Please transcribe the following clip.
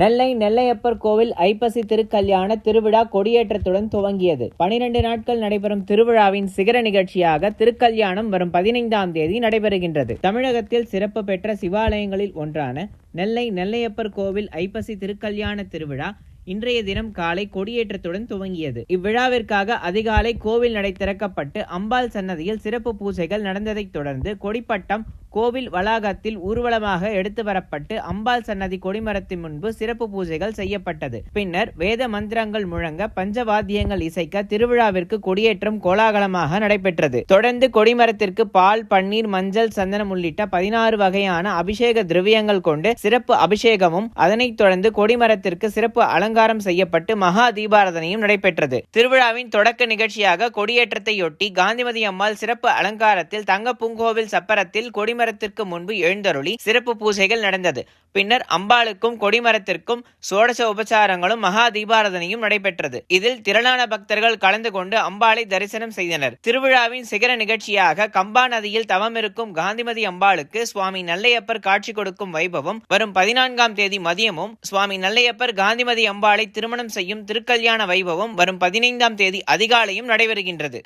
நெல்லை நெல்லையப்பர் கோவில் ஐப்பசி திருக்கல்யாண திருவிழா கொடியேற்றத்துடன் துவங்கியது. பனிரெண்டு நாட்கள் நடைபெறும் திருவிழாவின் சிகர நிகழ்ச்சியாக திருக்கல்யாணம் வரும் பதினைந்தாம் தேதி நடைபெறுகின்றது. தமிழகத்தில் சிறப்பு பெற்ற சிவாலயங்களில் ஒன்றான நெல்லை நெல்லையப்பர் கோவில் ஐப்பசி திருக்கல்யாண திருவிழா இன்றைய தினம் காலை கொடியேற்றத்துடன் துவங்கியது. இவ்விழாவிற்காக அதிகாலை கோவில் நடை திறக்கப்பட்டு அம்பாள் சன்னதியில் சிறப்பு பூஜைகள் நடந்ததைத் தொடர்ந்து கொடிப்பட்டம் கோவில் வளாகத்தில் ஊர்வலமாக எடுத்து வரப்பட்டு அம்பாள் சன்னதி கொடிமரத்தின் முன்பு சிறப்பு பூஜைகள் செய்யப்பட்டது. பின்னர் வேத மந்திரங்கள் முழங்க பஞ்சவாத்தியங்கள் இசைக்க திருவிழாவிற்கு கொடியேற்றம் கோலாகலமாக நடைபெற்றது. தொடர்ந்து கொடிமரத்திற்கு பால் பன்னீர் மஞ்சள் சந்தனம் உள்ளிட்ட பதினாறு வகையான அபிஷேக திரவியங்கள் கொண்டு சிறப்பு அபிஷேகமும் அதனைத் தொடர்ந்து கொடிமரத்திற்கு சிறப்பு அலங்காரம் செய்யப்பட்டு மகா தீபாரதனையும் நடைபெற்றது. திருவிழாவின் தொடக்க நிகழ்ச்சியாக கொடியேற்றத்தையொட்டி காந்திமதி அம்மாள் சிறப்பு அலங்காரத்தில் தங்க பூங்கோவில் சப்பரத்தில் கொடிமரத்திற்கு முன்பு எழுந்தருளி சிறப்பு பூஜைகள் நடந்தது. பின்னர் அம்பாளுக்கும் கொடிமரத்திற்கும் சோடச உபச்சாரங்களும் மகா தீபாரதனையும் நடைபெற்றது. இதில் திரளான பக்தர்கள் கலந்து கொண்டு அம்பாளை தரிசனம் செய்தனர். திருவிழாவின் சிகர நிகழ்ச்சியாக கம்பா நதியில் தவம் இருக்கும் காந்திமதி அம்பாளுக்கு சுவாமி நல்லையப்பர் காட்சி கொடுக்கும் வைபவம் வரும் பதினான்காம் தேதி மதியமும் சுவாமி நல்லையப்பர் காந்திமதி அம்பாளை திருமணம் செய்யும் திருக்கல்யாண வைபவம் வரும் பதினைந்தாம் தேதி அதிகாலையும் நடைபெறுகின்றது.